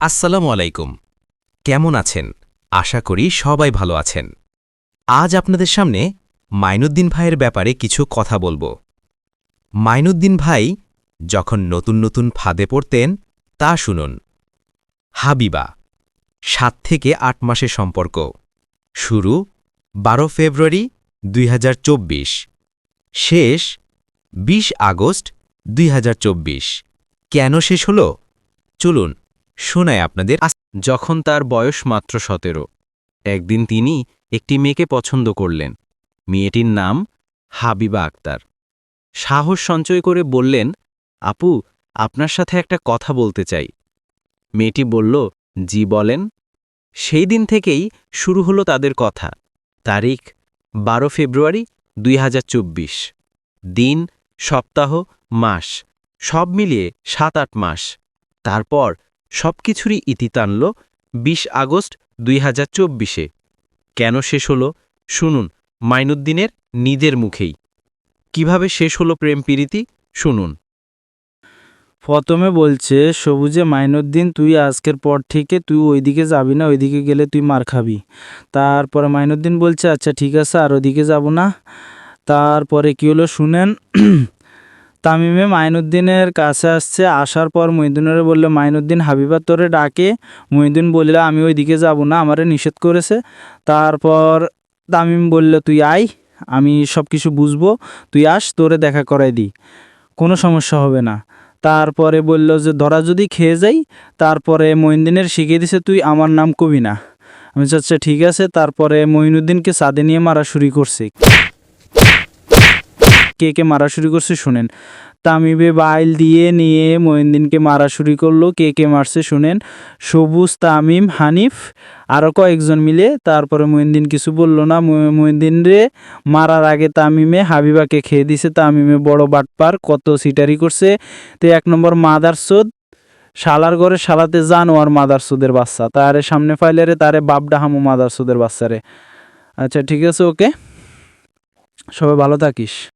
আসসালামু আলাইকুম। কেমন আছেন? আশা করি সবাই ভালো আছেন। আজ আপনাদের সামনে মাইনুদ্দিন ভাইয়ের ব্যাপারে কিছু কথা বলব। মাইনুদ্দিন ভাই যখন নতুন নতুন ফাঁদে পড়তেন, তা শুনুন। হাবিবা, সাত থেকে আট মাসের সম্পর্ক। শুরু বারো ফেব্রুয়ারি দুই হাজার চব্বিশ। শেষ ২০ আগস্ট দুই হাজার চব্বিশ। কেন শেষ হল? চলুন শোনায় আপনাদের যখন তার বয়স মাত্র সতেরো। একদিন তিনি একটি মেয়েকে পছন্দ করলেন। মেয়েটির নাম হাবিবা আক্তার। সাহস সঞ্চয় করে বললেন, আপু, আপনার সাথে একটা কথা বলতে চাই। মেয়েটি বলল, জি, বলেন। সেই দিন থেকেই শুরু হলো তাদের কথা। তারিখ, বারো ফেব্রুয়ারি দুই হাজার চব্বিশ। দিন, সপ্তাহ, মাস, সব মিলিয়ে সাত আট মাস। তারপর সবকিছুরই ইতি টানল বিশ আগস্ট দুই হাজার চব্বিশে। কেন শেষ হলো? শুনুন, মাইনুদ্দিনের নিজের মুখেই। কীভাবে শেষ হলো প্রেম প্রীতি? শুনুন। প্রথমে বলছে, সবুজে মাইনুদ্দিন, তুই আজকের পর থেকে তুই ওইদিকে যাবি না, ওইদিকে গেলে তুই মার খাবি। তারপরে মাইনুদ্দিন বলছে আচ্ছা ঠিক আছে, আর ওইদিকে যাব না। তারপরে কি হলো শুনেন তামিমে মাইনুদ্দিনের কাছে আসছে, আসার পর মহিউদ্দিনের বলল, মাইনুদ্দিন হাবিবা তোরে ডাকে। মহিউদ্দিন বলল, আমি ওইদিকে যাব না, আমারে নিষেধ করেছে। তারপর তামিম বলল, তুই আয়, আমি সব কিছু বুঝব, তুই আস, তোরে দেখা করাই দিই। কোনো সমস্যা হবে না। তারপরে বলল যে, ধরা যদি খেয়ে যাই, তারপরে মঈনুদ্দিনের শিখিয়ে দিছে তুই, আমার নাম কবি না। আমি আচ্ছা ঠিক আছে। তারপরে মঈনুদ্দিনকে সাদে নিয়ে মারা শুরু করছে। কে কে মারা শুরু করছে শুনেন। তামিবে বাইল দিয়ে নিয়ে মঈনুদ্দিনকে মারা শুরু করল, কে কে মারছে শুনেন। সবুজ, তামিম, হানিফ আরও কয়েকজন মিলে তারপরে মঈনুদ্দিন কিছু বলল না। মঈনুদ্দিন রে মারার আগে তামিমে হাবিবাকে খেয়ে দিছে। তামিমে বড় বাটপার, কত সিটারি করছে। তো এক নম্বর মাদার সোদ, শালার ঘরে শালাতে জানোয়ার মাদার সুদের বাচ্চা। তারে সামনে ফাইলে রে তারে বাপডা হামু মাদার সুদের বাচ্চা রে। আচ্ছা ঠিক আছে, ওকে। সবাই ভালো থাকিস।